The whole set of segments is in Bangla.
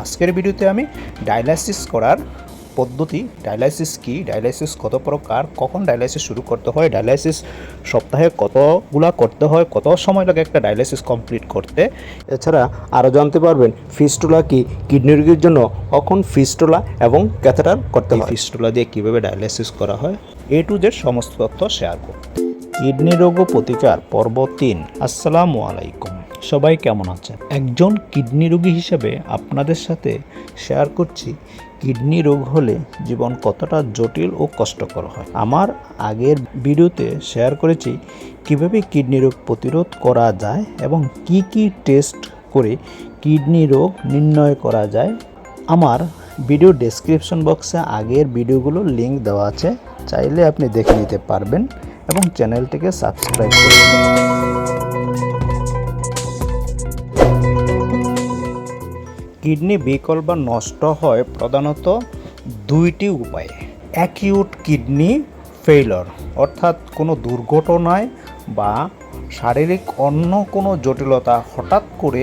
আজকের ভিডিওতে আমি ডায়ালাইসিস করার পদ্ধতি ডায়ালাইসিস কি ডায়ালাইসিস কত প্রকার কখন ডায়ালাইসিস শুরু করতে হয় ডায়ালাইসিস সপ্তাহে কতগুলা করতে হয় কত সময় লাগে একটা ডায়ালাইসিস কমপ্লিট করতে? এছাড়া আরও জানতে পারবেন ফিস্টুলা কি কিডনি রোগীর জন্য কখন ফিস্টুলা এবং ক্যাথেটার করতে হয়? ফিস্টুলা দিয়ে কীভাবে ডায়ালাইসিস করা হয়? এ টু জেড সমস্ত তথ্য শেয়ার করব কিডনি রোগ প্রতিকার পর্ব তিন। আসসালামু আলাইকুম। সবাই কেমন আছেন? একজন কিডনি রোগী হিসেবে আপনাদের সাথে শেয়ার করছি, কিডনি রোগ হলে জীবন কতটা জটিল ও কষ্টকর হয়। আমার আগের ভিডিওতে শেয়ার করেছি, কীভাবে কিডনি রোগ প্রতিরোধ করা যায় এবং কি কি টেস্ট করে কিডনি রোগ নির্ণয় করা যায়। আমার ভিডিও ডেসক্রিপশন বক্সে আগের ভিডিওগুলো লিংক দেওয়া আছে, চাইলে আপনি দেখে নিতে পারবেন এবং চ্যানেলটিকে সাবস্ক্রাইব করে কিডনি বিকল বা নষ্ট হয় প্রধানত দুইটি উপায়ে। অ্যাকিউট কিডনি ফেইলর, অর্থাৎ কোনো দুর্ঘটনায় বা শারীরিক অন্য কোনো জটিলতা হঠাৎ করে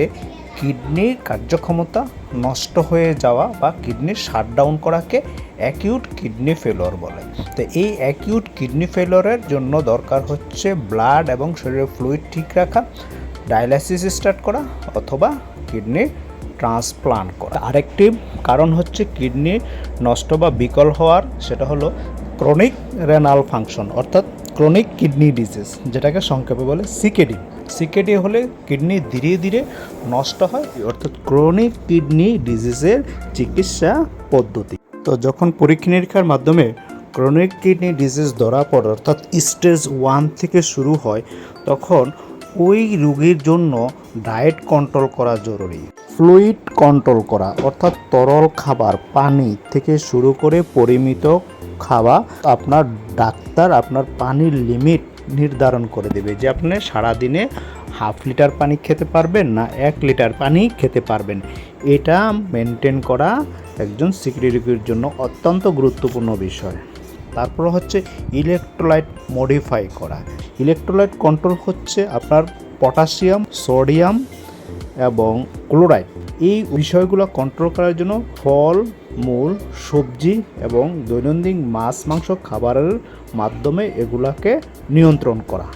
কিডনির কার্যক্ষমতা নষ্ট হয়ে যাওয়া বা কিডনির শাটডাউন করাকে অ্যাকিউট কিডনি ফেলোর বলে। তো এই অ্যাকিউট কিডনি ফেলোরের জন্য দরকার হচ্ছে ব্লাড এবং শরীরের ফ্লুইড ঠিক রাখা, ডায়ালাইসিস স্টার্ট করা অথবা কিডনি ট্রান্সপ্লান্ট করা। আরেকটি কারণ হচ্ছে কিডনি নষ্ট বা বিকল হওয়ার, সেটা হলো ক্রনিক রেনাল ফাংশন, অর্থাৎ ক্রনিক কিডনি ডিজিজ, যেটাকে সংক্ষেপে বলে সিকেডি। সিকেডি হলে কিডনি ধীরে ধীরে নষ্ট হয়, অর্থাৎ ক্রনিক কিডনি ডিজিজের চিকিৎসা পদ্ধতি। তো যখন পরীক্ষা নিরীক্ষার মাধ্যমে ক্রনিক কিডনি ডিজিজ ধরা পড়ে, অর্থাৎ স্টেজ ওয়ান থেকে শুরু হয়, তখন ওই রোগীর জন্য ডায়েট কন্ট্রোল করা জরুরি। ফ্লুইড কন্ট্রোল করা, অর্থাৎ তরল খাবার, পানি থেকে শুরু করে পরিমিত খাওয়া আপনার ডাক্তার আপনার পানির লিমিট নির্ধারণ করে দেবে যে আপনি সারাদিনে হাফ লিটার পানি খেতে পারবেন না এক লিটার পানি খেতে পারবেন। এটা মেনটেন করা একজন সিকিউরিটি রোগীর জন্য অত্যন্ত গুরুত্বপূর্ণ বিষয়। তারপর হচ্ছে ইলেকট্রোলাইট মডিফাই করা। ইলেকট্রোলাইট কন্ট্রোল হচ্ছে আপনার পটাশিয়াম সোডিয়াম এবং ক্লোরাইড এই বিষয়গুলো কন্ট্রোল করার জন্য ফল, মূল, সবজি এবং দৈনন্দিন মাছ, মাংস, খাবারের মাধ্যমে এগুলাকে নিয়ন্ত্রণ করা।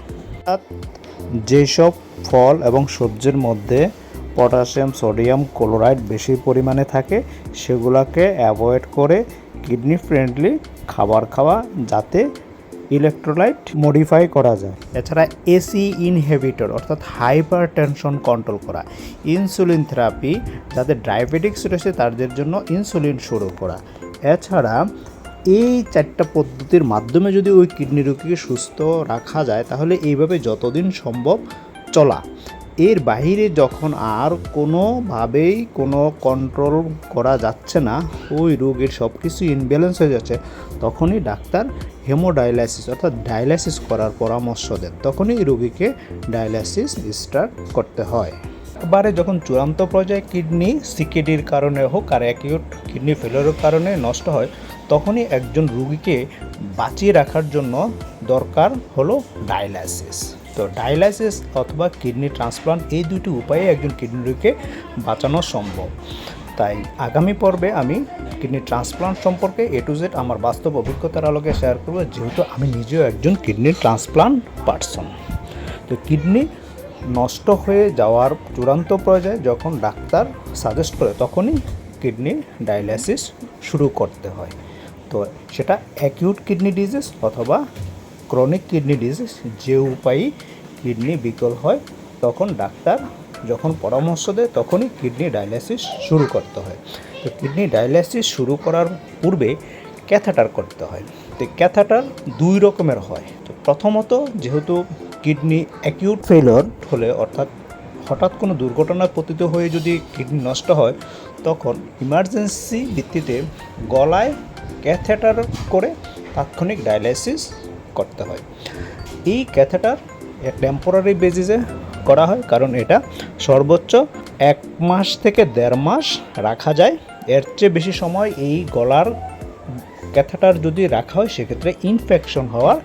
যেসব ফল এবং সবজির মধ্যে পটাশিয়াম সোডিয়াম ক্লোরাইড বেশি পরিমাণে থাকে, সেগুলোকে অ্যাভয়েড করে কিডনি ফ্রেন্ডলি খাবার খাওয়া যাতে ইলেকট্রোলাইট মডিফাই করা যায়। এছাড়া এসি ইনহেবিটর অর্থাৎ হাইপার টেনশন কন্ট্রোল করা। ইনসুলিন থেরাপি যাদের ডায়াবেটিক্স রয়েছে, তাদের জন্য ইনসুলিন শুরু করা। এছাড়া এই চারটা পদ্ধতির মাধ্যমে যদি ওই কিডনি রোগীকে সুস্থ রাখা যায়, তাহলে এইভাবে যতদিন সম্ভব চলা। এর বাইরে যখন আর কোনোভাবেই কোনো কন্ট্রোল করা যাচ্ছে না, ওই রোগীর সব কিছু ইনব্যালেন্স হয়ে যাচ্ছে, তখনই ডাক্তার হেমোডায়ালাইসিস অর্থাৎ ডায়ালাইসিস করার পরামর্শ দেন। তখনই রোগীকে ডায়ালাইসিস স্টার্ট করতে হয়। একবারে যখন চূড়ান্ত পর্যায়ে কিডনি সিকেডির কারণে হোক আর অ্যাকিউট কিডনি ফেলোরের কারণে নষ্ট হয়, তখনই একজন রুগীকে বাঁচিয়ে রাখার জন্য দরকার হলো ডায়ালাইসিস তো ডায়ালাইসিস অথবা কিডনি ট্রান্সপ্লান্ট এই দুটি উপায়ে একজন কিডনি রোগীকে বাঁচানো সম্ভব। তাই আগামী পর্বে আমি কিডনি ট্রান্সপ্লান্ট সম্পর্কে এ টু জেড আমার বাস্তব অভিজ্ঞতার আলোকে শেয়ার করব, যেহেতু আমি নিজেও একজন কিডনি ট্রান্সপ্লান্ট পার্সন। তো কিডনি নষ্ট হয়ে যাওয়ার চূড়ান্ত পর্যায়ে যখন ডাক্তার সাজেস্ট করে, তখনই কিডনি ডায়ালাইসিস শুরু করতে হয়। তো সেটা অ্যাকিউট কিডনি ডিজিজ অথবা ক্রনিক কিডনি ডিজিজ যে উপায়ে কিডনি বিকল হয়, তখন ডাক্তার যখন পরামর্শ দেয়, তখনই কিডনি ডায়ালাইসিস শুরু করতে হয়। তো কিডনি ডায়ালাইসিস শুরু করার পূর্বে ক্যাথাটার করতে হয়। তো ক্যাথাটার দুই রকমের হয়। তো প্রথমত যেহেতু কিডনি অ্যাকিউট ফেইলর হলে, অর্থাৎ হঠাৎ কোনো দুর্ঘটনায় পতিত হয়ে যদি কিডনি নষ্ট হয়, তখন ইমার্জেন্সি ভিত্তিতে গলায় ক্যাথেটার করে তাৎক্ষণিক ডায়ালাইসিস করতে হয়। এই ক্যাথেটার টেম্পোরারি বেসিসে করা হয় কারণ এটা সর্বোচ্চ এক মাস থেকে দেড় মাস রাখা যায়। এর চেয়ে বেশি সময় এই গলার ক্যাথেটার যদি রাখা হয়, সেক্ষেত্রে ইনফেকশন হওয়ার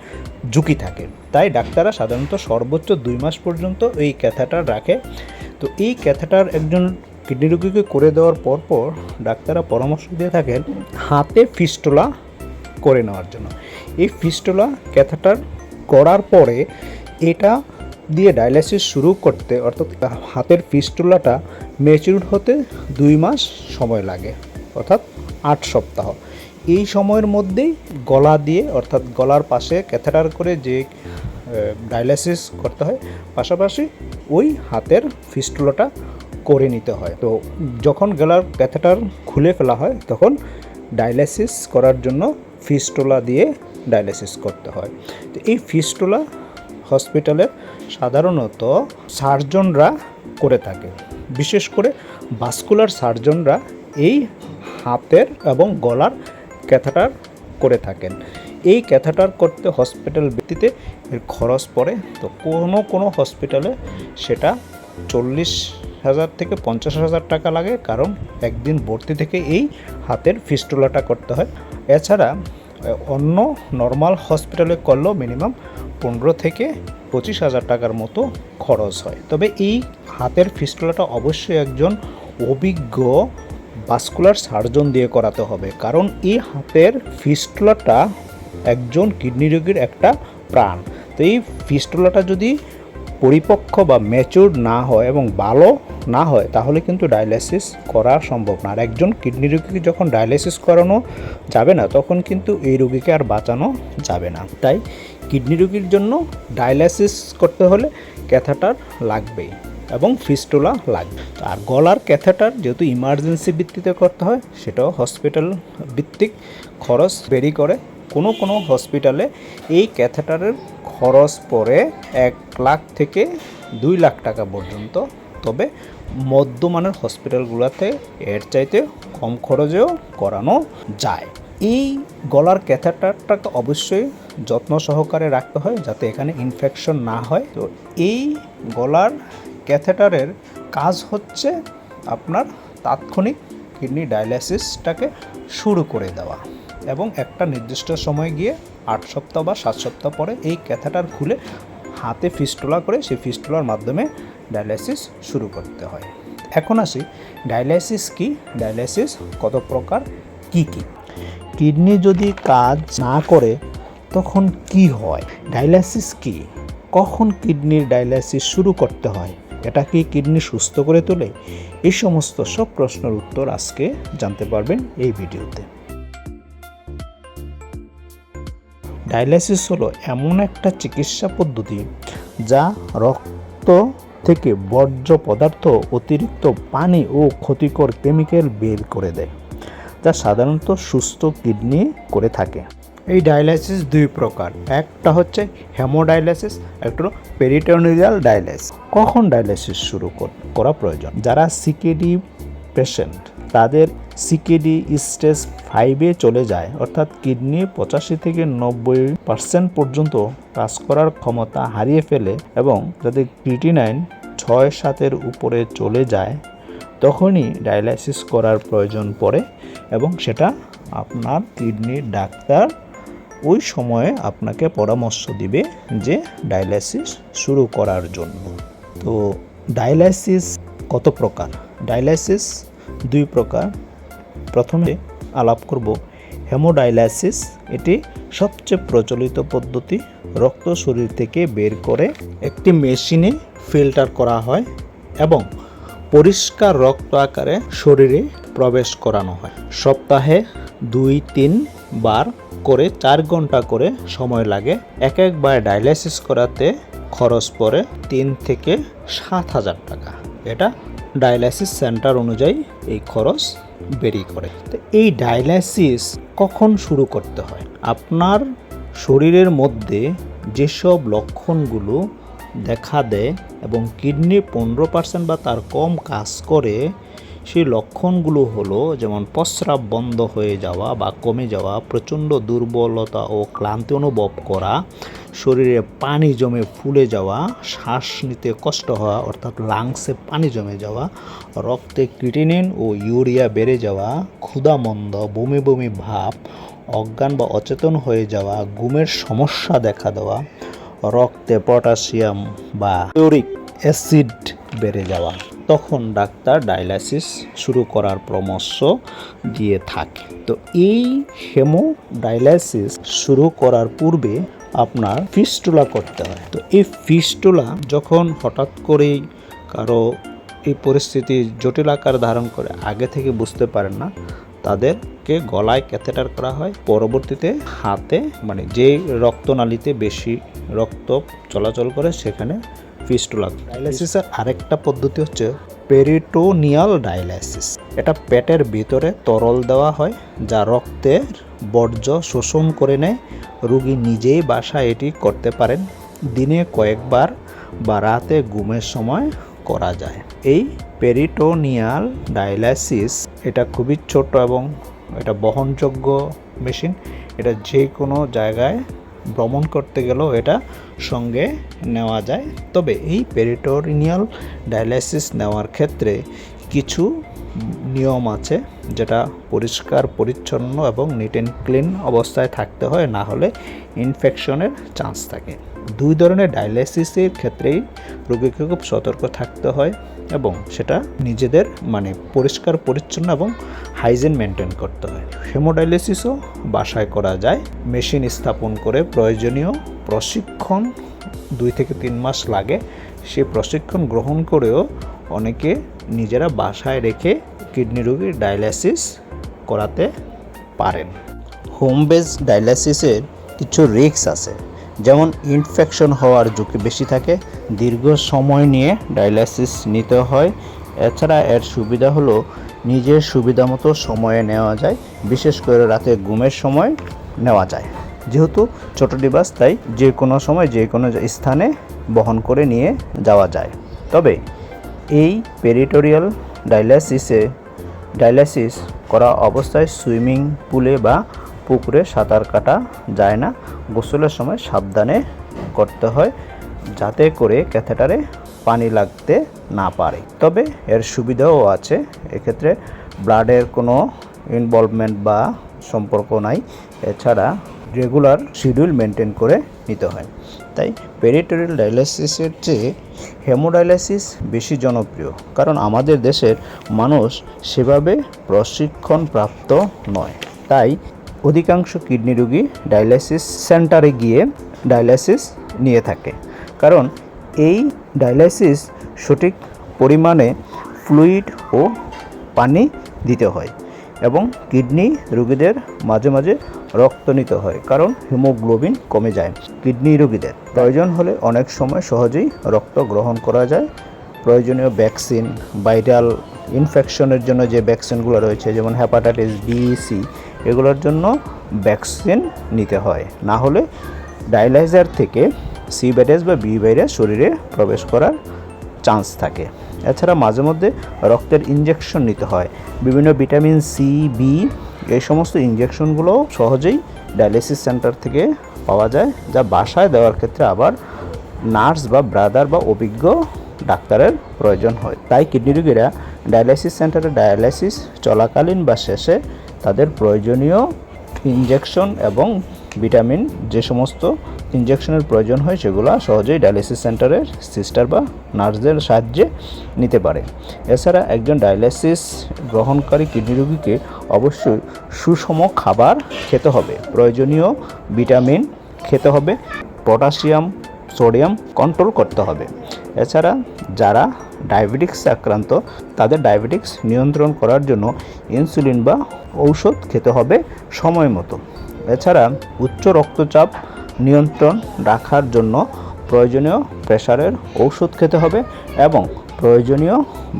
ঝুঁকি থাকে। তাই ডাক্তাররা সাধারণত সর্বোচ্চ দুই মাস পর্যন্ত এই ক্যাথেটার রাখে। তো এই ক্যাথেটার একজন কিডনি রোগীকে করে দেওয়ার পরপর ডাক্তাররা পরামর্শ দিয়ে থাকেন, হাতে ফিস্টোলা করে নেওয়ার জন্য। এই ফিস্টোলা ক্যাথাটার করার পরে এটা দিয়ে ডায়ালাইসিস শুরু করতে, অর্থাৎ হাতের ফিস্টুলাটা ম্যাচিউর হতে দুই মাস সময় লাগে, অর্থাৎ আট সপ্তাহ। এই সময়ের মধ্যেই গলা দিয়ে, অর্থাৎ গলার পাশে ক্যাথেটার করে যে ডায়ালাইসিস করতে হয়, পাশাপাশি ওই হাতের ফিস্টুলাটা করে নিতে হয়। তো যখন গলার ক্যাথেটার খুলে ফেলা হয়, তখন ডায়ালাইসিস করার জন্য ফিস্টোলা দিয়ে ডায়ালাইসিস করতে হয়। তো এই ফিস্টোলা হসপিটালে সাধারণত সার্জনরা করে থাকে। বিশেষ করে ভাস্কুলার সার্জনরা এই হাতের এবং গলার ক্যাথাটার করে থাকেন। এই ক্যাথাটার করতে হসপিটাল ভিত্তিতে এর খরচ পড়ে। তো কোনো কোনো হসপিটালে সেটা চল্লিশ হাজার থেকে পঞ্চাশ হাজার টাকা লাগে। কারণ একদিন ভর্তি থেকে এই হাতের ফিস্টুলাটা করতে হয়। এছাড়া অন্য নর্মাল হসপিটালে করলেও মিনিমাম পনেরো থেকে পঁচিশ হাজার টাকার মতো খরচ হয়। তবে এই হাতের ফিস্টুলাটা অবশ্যই একজন অভিজ্ঞ ভাস্কুলার সার্জন দিয়ে করাতে হবে। কারণ এই হাতের ফিস্টুলাটা একজন কিডনি রোগীর একটা প্রাণ। তো এই ফিস্টুলাটা যদি পরিপক্ক বা ম্যাচিউর না হয় এবং ভালো না হয়, তাহলে কিন্তু ডায়ালাইসিস করা সম্ভব না। আর একজন কিডনি রোগীকে যখন ডায়ালাইসিস করানো যাবে না, তখন কিন্তু এই রোগীকে আর বাঁচানো যাবে না। তাই কিডনি রোগীর জন্য ডায়ালাইসিস করতে হলে ক্যাথাটার লাগবেই এবং ফিস্টুলা লাগবে। আর গলার ক্যাথেটার যেহেতু ইমার্জেন্সি ভিত্তিতে করতে হয়, সেটাও হসপিটাল ভিত্তিক খরচ বেরি করে কোনো কোনো হসপিটালে এই ক্যাথেটারের খরচ পড়ে এক লাখ থেকে দুই লাখ টাকা পর্যন্ত। তবে মধ্যমানের হসপিটালগুলোতে এর চাইতে কম খরচেও করানো যায়। এই গলার ক্যাথেটারটাকে অবশ্যই যত্ন সহকারে রাখতে হয় যাতে এখানে ইনফেকশন না হয়। তো এই গলার ক্যাথেটারের কাজ হচ্ছে আপনার তাৎক্ষণিক কিডনি ডায়ালাইসিসটাকে শুরু করে দেওয়া। এবং একটা নির্দিষ্ট সময় গিয়ে আট সপ্তাহ বা সাত সপ্তাহ পরে এই ক্যাথাটার খুলে হাতে ফিস্টোলা করে সেই ফিস্টোলার মাধ্যমে ডায়ালাইসিস শুরু করতে হয়। এখন আসি, ডায়ালাইসিস কি? ডায়ালাইসিস কত প্রকার? কি কি? কিডনি যদি কাজ না করে, তখন কি হয়? ডায়ালাইসিস কি? কখন কিডনির ডায়ালাইসিস শুরু করতে হয়? এটা কি কিডনি সুস্থ করে তোলে? এই সমস্ত সব প্রশ্নের উত্তর আজকে জানতে পারবেন এই ভিডিওতে। ডায়ালাইসিস হলো এমন একটা চিকিৎসা পদ্ধতি যা রক্ত থেকে বর্জ্য পদার্থ, অতিরিক্ত পানি ও ক্ষতিকর কেমিক্যাল বের করে দেয়, যা সাধারণত সুস্থ কিডনি করে থাকে। এই ডায়ালাইসিস দুই প্রকার। একটা হচ্ছে হেমোডায়ালাইসিস, একটা হলো পেরিটোনিয়াল ডায়ালাইসিস। কখন ডায়ালাইসিস শুরু করা প্রয়োজন? যারা সিকেডি পেশেন্ট তাদের সিকেডি স্টেজ ফাইভে চলে যায়, অর্থাৎ কিডনি পঁচাশি থেকে নব্বই পার্সেন্ট পর্যন্ত কাজ করার ক্ষমতা হারিয়ে ফেলে এবং যাদের ক্রিটিনাইন ছয় সাতের উপরে চলে যায়, তখনই ডায়ালাইসিস করার প্রয়োজন পড়ে এবং সেটা আপনার কিডনির ডাক্তার ওই সময়ে আপনাকে পরামর্শ দিবে যে ডায়ালাইসিস শুরু করার জন্য। তো ডায়ালাইসিস কত প্রকার? ডায়ালাইসিস দুই প্রকার। প্রথমে আলাপ করব। হেমোডায়ালাইসিস এটি সবচেয়ে প্রচলিত পদ্ধতি। রক্ত শরীর থেকে বের করে একটি মেশিনে ফিল্টার করা হয় এবং পরিষ্কার রক্ত আকারে শরীরে প্রবেশ করানো হয়। সপ্তাহে দুই, তিন বার করে চার ঘণ্টা করে সময় লাগে। এক একবার ডায়ালাইসিস করাতে খরচ পড়ে তিন থেকে সাত হাজার টাকা। এটা ডায়ালাইসিস সেন্টার অনুযায়ী এই খরচ বেরিয়ে করে তো এই ডায়ালাইসিস কখন শুরু করতে হয়? আপনার শরীরের মধ্যে যেসব লক্ষণগুলো দেখা দেয় এবং কিডনি পনেরো পার্সেন্ট বা তার কম কাজ করে সেই লক্ষণগুলো হলো যেমন প্রস্রাব বন্ধ হয়ে যাওয়া বা কমে যাওয়া, প্রচণ্ড দুর্বলতা ও ক্লান্তি অনুভব করা, শরীরে পানি জমে ফুলে যাওয়া, শ্বাস নিতে কষ্ট হওয়া, অর্থাৎ লাংসে পানি জমে যাওয়া, রক্তে ক্রিটিনিন ও ইউরিয়া বেড়ে যাওয়া, ক্ষুধামন্দ, বমি বমি ভাব, অজ্ঞান বা অচেতন হয়ে যাওয়া, ঘুমের সমস্যা দেখা দেওয়া, রক্তে পটাশিয়াম বা ইউরিক অ্যাসিড বেড়ে যাওয়া। তখন ডাক্তার ডায়ালাইসিস শুরু করার পরামর্শ দিয়ে থাকে। তো এই হেমো ডায়ালাইসিস শুরু করার পূর্বে আপনার ফিস্টুলা করতে হয়। তো এই ফিস্টুলা যখন হঠাৎ করেই কারও এই পরিস্থিতি জটিল আকার ধারণ করে, আগে থেকে বুঝতে পারেন না, তাদেরকে গলায় ক্যাথেটার করা হয়। পরবর্তীতে হাতে মানে যেই রক্তনালীতে বেশি রক্ত চলাচল করে, সেখানে ফিস্টুলা ডায়ালাইসিসের আরেকটা পদ্ধতি হচ্ছে পেরিটোনিয়াল ডায়ালাইসিস এটা পেটের ভিতরে তরল দেওয়া হয়, যা রক্তের বর্জ্য শোষণ করে নেয়। রুগী নিজেই বাসায় এটি করতে পারেন। দিনে কয়েকবার বা রাতে ঘুমের সময় করা যায়। এই পেরিটোনিয়াল ডায়ালাইসিস এটা খুবই ছোট এবং এটা বহনযোগ্য মেশিন। এটা যে কোনো জায়গায় ভ্রমণ করতে গেলেও এটা সঙ্গে নেওয়া যায়। তবে এই পেরিটোরিনিয়াল ডায়ালাইসিস নেওয়ার ক্ষেত্রে কিছু নিয়ম আছে, যেটা পরিষ্কার, পরিচ্ছন্ন এবং নিট অ্যান্ড ক্লিন অবস্থায় থাকতে হয়, না হলে ইনফেকশনের চান্স থাকে। দুই ধরনের ডায়ালাইসিসের ক্ষেত্রেই রোগীকে খুব সতর্ক থাকতে হয় এবং সেটা নিজেদের মানে পরিষ্কার, পরিচ্ছন্ন এবং হাইজিন মেনটেন করতে হয়। হেমোডায়ালিসিসও বাসায় করা যায়। মেশিন স্থাপন করে প্রয়োজনীয় প্রশিক্ষণ দুই থেকে তিন মাস লাগে। সে প্রশিক্ষণ গ্রহণ করেও অনেকে নিজেরা বাসায় রেখে কিডনি রোগীর ডায়ালাইসিস করাতে পারেন। হোম বেস ডায়ালাইসিসের কিছু রিস্ক আছে, যেমন ইনফেকশন হওয়ার ঝুঁকি বেশি থাকে। দীর্ঘ সময় নিয়ে ডায়ালাইসিস নিতে হয়। এছাড়া এর সুবিধা হলো নিজের সুবিধা মতো সময়ে নেওয়া যায়, বিশেষ করে রাতে ঘুমের সময় নেওয়া যায়। যেহেতু ছোটো ডিভাইস, তাই যে কোনো সময় যে কোনো স্থানে বহন করে নিয়ে যাওয়া যায়। তবে এই পেরিটোরিয়াল ডায়ালাইসিসে ডায়ালাইসিস করা অবস্থায় সুইমিং পুলে বা পুকুরে সাঁতার কাটা যায় না। গোসলের সময় সাবধানে করতে হয়, যাতে করে ক্যাথেটারে পানি লাগতে না পারে। তবে এর সুবিধাও আছে। এক্ষেত্রে ব্লাডের কোনো ইনভলভমেন্ট বা সম্পর্ক নাই। এছাড়া রেগুলার শিডিউল মেনটেন করে নিতে হয়। তাই পেরিটোরিয়াল ডায়ালাইসিসের চেয়ে হেমোডায়ালাইসিস বেশি জনপ্রিয়। কারণ আমাদের দেশের মানুষ সেভাবে প্রশিক্ষণপ্রাপ্ত নয়। তাই অধিকাংশ কিডনি রোগী ডায়ালাইসিস সেন্টারে গিয়ে ডায়ালাইসিস নিয়ে থাকে। কারণ এই ডায়ালাইসিস সঠিক পরিমাণে ফ্লুইড ও পানি দিতে হয় এবং কিডনি রোগীদের মাঝে মাঝে রক্ত নিতে হয়, কারণ হিমোগ্লোবিন কমে যায় কিডনি রোগীদের। প্রয়োজন হলে অনেক সময় সহজেই রক্ত গ্রহণ করা যায়। প্রয়োজনীয় ভ্যাকসিন ভাইরাল ইনফেকশনের জন্য যে ভ্যাকসিনগুলো রয়েছে, যেমন হ্যাপাটাইটিস বি, সি, এগুলোর জন্য ভ্যাকসিন নিতে হয়। না হলে ডায়ালাইজার থেকে সি ভাইরাস বা বি ভাইরাস শরীরে প্রবেশ করার চান্স থাকে। এছাড়া মাঝে মধ্যে রক্তের ইঞ্জেকশন নিতে হয়। বিভিন্ন ভিটামিন সি বি এই সমস্ত ইঞ্জেকশনগুলো সহজেই ডায়ালিসিস সেন্টার থেকে পাওয়া যায়, যা বাসায় দেওয়ার ক্ষেত্রে আবার নার্স বা ব্রাদার বা অভিজ্ঞ ডাক্তারের প্রয়োজন হয়। তাই কিডনি রোগীরা ডায়ালাইসিস সেন্টারে ডায়ালাইসিস চলাকালীন বা শেষে তাদের প্রয়োজনীয় ইঞ্জেকশন এবং ভিটামিন, যে সমস্ত ইঞ্জেকশনের প্রয়োজন হয় সেগুলো সহজেই ডায়ালিসিস সেন্টারের সিস্টার বা নার্সদের সাহায্যে নিতে পারে। এছাড়া একজন ডায়ালিসিস গ্রহণকারী কিডনি রোগীকে অবশ্যই সুষম খাবার খেতে হবে। প্রয়োজনীয় ভিটামিন খেতে হবে, পটাশিয়াম, সোডিয়াম কন্ট্রোল করতে হবে। এছাড়া যারা ডায়াবেটিক্সে আক্রান্ত, তাদের ডায়াবেটিক্স নিয়ন্ত্রণ করার জন্য ইনসুলিন বা ঔষধ খেতে হবে সময় মতো। এছাড়া উচ্চ রক্তচাপ নিয়ন্ত্রণ রাখার জন্য প্রয়োজনীয় প্রেশারের ঔষধ খেতে হবে এবং প্রয়োজনীয়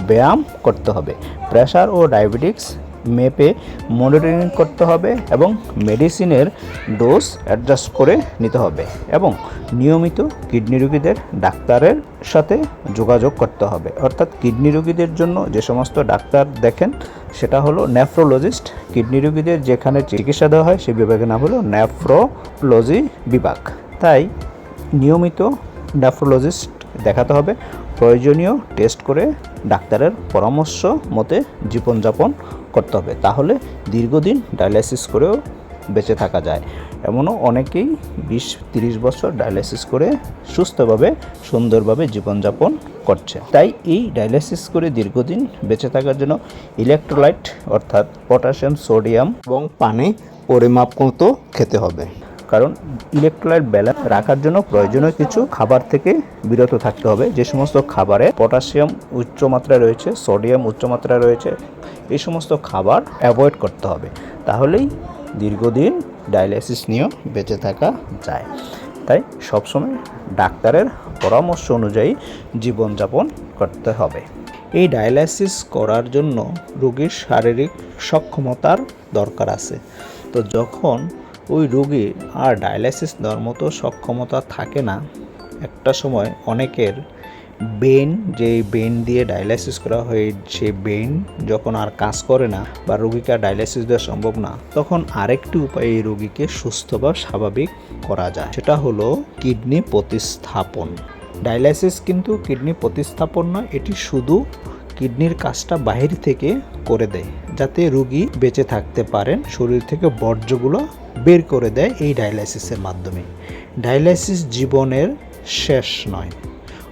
ব্যায়াম করতে হবে। প্রেশার ও ডায়াবেটিক্স মেপে মনিটরিং করতে হবে এবং মেডিসিনের ডোজ অ্যাডজাস্ট করে নিতে হবে এবং নিয়মিত কিডনি রোগীদের ডাক্তারের সাথে যোগাযোগ করতে হবে। অর্থাৎ কিডনি রোগীদের জন্য যে সমস্ত ডাক্তার দেখেন, সেটা হলো নেফ্রোলজিস্ট কিডনি রোগীদের যেখানে চিকিৎসা দেওয়া হয় সেই বিভাগের নাম হলো নেফ্রোলজি বিভাগ। তাই নিয়মিত নেফ্রোলজিস্ট দেখাতে হবে। প্রয়োজনীয় টেস্ট করে ডাক্তারের পরামর্শ মতে জীবনযাপন করতে হবে। তাহলে দীর্ঘদিন ডায়ালাইসিস করেও বেঁচে থাকা যায়। এমনও অনেকেই বিশ তিরিশ বছর ডায়ালিসিস করে সুস্থভাবে, সুন্দরভাবে জীবনযাপন করছে। তাই এই ডায়ালিসিস করে দীর্ঘদিন বেঁচে থাকার জন্য ইলেকট্রোলাইট অর্থাৎ পটাশিয়াম সোডিয়াম এবং পানি পরিমাপ মতো খেতে হবে। কারণ ইলেকট্রোলাইট ব্যালেন্স রাখার জন্য প্রয়োজনীয় কিছু খাবার থেকে বিরত থাকতে হবে। যে সমস্ত খাবারে পটাশিয়াম উচ্চ মাত্রায় রয়েছে, সোডিয়াম উচ্চ মাত্রায় রয়েছে, এই সমস্ত খাবার অ্যাভয়েড করতে হবে। তাহলেই দীর্ঘদিন ডায়ালিসিস নিয়েও বেঁচে থাকা যায়। তাই সবসময় ডাক্তারের পরামর্শ অনুযায়ী জীবনযাপন করতে হবে। এই ডায়ালাইসিস করার জন্য রোগীর শারীরিক সক্ষমতার দরকার আছে। তো যখন ওই রোগীর আর ডায়ালাইসিস দেওয়ার মতো সক্ষমতা থাকে না। একটা সময় অনেকের বেন যে বেন দিয়ে ডায়ালাইসিস করা হয় সেই বেন যখন আর কাজ করে না বা রোগীকে ডায়ালাইসিস দেওয়া সম্ভব না, তখন আরেকটি উপায়ে এই রোগীকে সুস্থ বা স্বাভাবিক করা যায়। সেটা হলো কিডনি প্রতিস্থাপন। ডায়ালাইসিস কিন্তু কিডনি প্রতিস্থাপন নয়, এটি শুধু কিডনির কাজটা বাহির থেকে করে দেয়, যাতে রুগী বেঁচে থাকতে পারেন, শরীর থেকে বর্জ্যগুলো বের করে দেয় এই ডায়ালাইসিসের মাধ্যমে। ডায়ালাইসিস জীবনের শেষ নয়।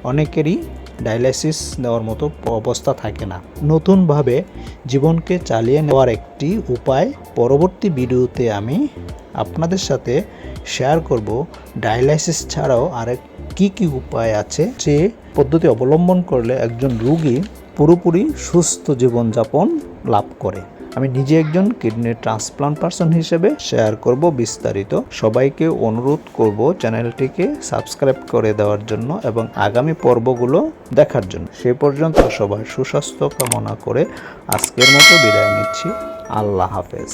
অনেকেরই ডায়ালাইসিস নেওয়ার মতো অবস্থা থাকে না। নতুনভাবে জীবনকে চালিয়ে নেওয়ার একটি উপায় পরবর্তী ভিডিওতে আমি আপনাদের সাথে শেয়ার করব। ডায়ালাইসিস ছাড়াও আরেক কি কি উপায় আছে যে পদ্ধতি অবলম্বন করলে একজন রুগী পুরোপুরি সুস্থ জীবনযাপন লাভ করে। আমি নিজে একজন কিডনি ট্রান্সপ্লান্ট পার্সন হিসেবে শেয়ার করব বিস্তারিত। সবাইকে অনুরোধ করব চ্যানেলটিকে সাবস্ক্রাইব করে দেওয়ার জন্য এবং আগামী পর্বগুলো দেখার জন্য। সে পর্যন্ত সবাই সুস্বাস্থ্য কামনা করে আজকের মতো বিদায় নিচ্ছি। আল্লাহ হাফেজ।